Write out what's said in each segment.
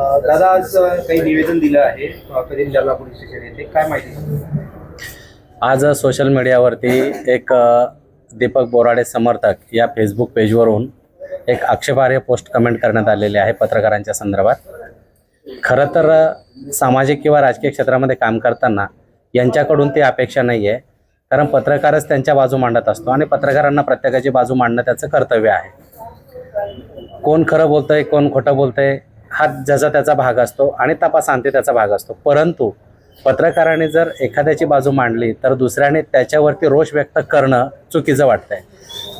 दादा आज काही निवेदन दिलं आहे. कधी जालना पोलीस स्टेशन येथे काय माहिती? आज सोशल मीडियावरती एक दीपक बोराडे समर्थक या फेसबुक पेजवरून एक आक्षेपार्ह पोस्ट कमेंट करण्यात आलेले आहे पत्रकारांच्या संदर्भात. खरं तर सामाजिक किंवा राजकीय क्षेत्रामध्ये काम करताना यांच्याकडून ती अपेक्षा नाही आहे कारण पत्रकारच त्यांच्या बाजू मांडत असतो आणि पत्रकारांना प्रत्येकाची बाजू मांडणं त्याचं कर्तव्य आहे. कोण खरं बोलतंय कोण खोटं बोलतंय हा ज्याचा त्याचा भाग असतो आणि तपासांती त्याचा भाग असतो. परंतु पत्रकाराने जर एखाद्याची बाजू मांडली तर दुसऱ्याने त्याच्यावरती रोष व्यक्त करणं चुकीचं वाटतंय.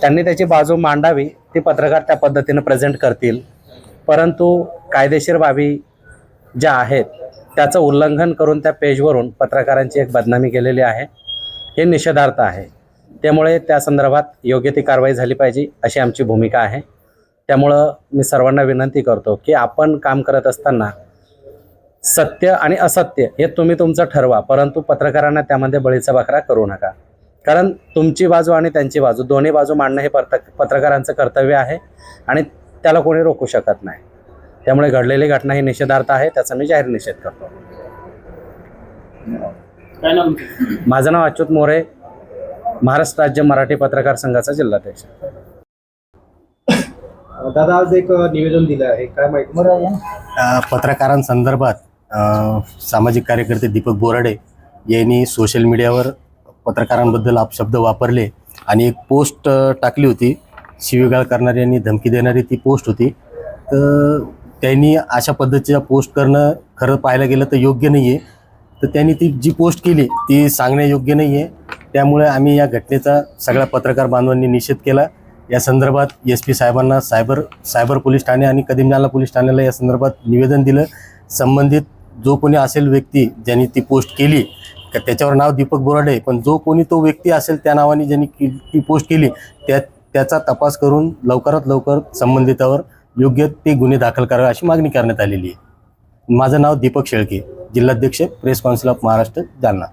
त्यांनी त्याची बाजू मांडावी ती पत्रकार त्या पद्धतीनं प्रेझेंट करतील. परंतु कायदेशीर बाबी ज्या आहेत त्याचं उल्लंघन करून त्या पेजवरून पत्रकारांची एक बदनामी केलेली आहे. हे निषेधार्थ आहे. त्यामुळे त्या संदर्भात योग्य ती कारवाई झाली पाहिजे अशी आमची भूमिका आहे. त्यामुळं मी सर्वांना विनंती करतो की आपण काम करत असताना सत्य आणि असत्य हे तुम्ही तुमचं ठरवा परंतु पत्रकारांना त्यामध्ये बळीचा बकरा करू नका. कारण तुमची बाजू आणि त्यांची बाजू दोन्ही बाजू मांडणं हे पत्र पत्रकारांचं कर्तव्य आहे आणि त्याला कोणी रोखू शकत नाही. त्यामुळे घडलेली घटना ही निषेधार्थ आहे त्याचा मी जाहीर निषेध करतो. माझं नाव अच्युत मोरे महाराष्ट्र राज्य मराठी पत्रकार संघाचा जिल्हाध्यक्ष. दादा आज एक निवेदन दिलं आहे. काय माहिती? पत्रकारांसंदर्भात सामाजिक कार्यकर्ते दीपक बोराडे यांनी सोशल मीडियावर पत्रकारांबद्दल अपशब्द वापरले आणि एक पोस्ट टाकली होती. शिवीगाळ करणारी आणि धमकी देणारी ती पोस्ट होती. तर त्यांनी अशा पद्धतीच्या पोस्ट करणं खरं पाहायला गेलं तर योग्य नाही आहे तर त्यांनी ती जी पोस्ट केली ती सांगणं योग्य नाही आहे त्यामुळे आम्ही या घटनेचा सगळ्या पत्रकार बांधवांनी निषेध केला. या संदर्भात एस पी साहेबांना सायबर सायबर पोलीस ठाणे आणि कदीमनाला पोलीस ठाण्याला या संदर्भात निवेदन दिलं. संबंधित जो कोणी असेल व्यक्ती ज्यांनी ती पोस्ट केली त्याच्यावर नाव दीपक बोराडे पण जो कोणी तो व्यक्ती असेल त्या नावाने ज्यांनी की- ती पोस्ट केली त्या त्याचा तपास करून लवकरात लवकर संबंधितावर योग्य ते गुन्हे दाखल करावे अशी मागणी करण्यात आलेली आहे. माझं नाव दीपक शेळके जिल्हाध्यक्ष press council of Maharashtra Jalna.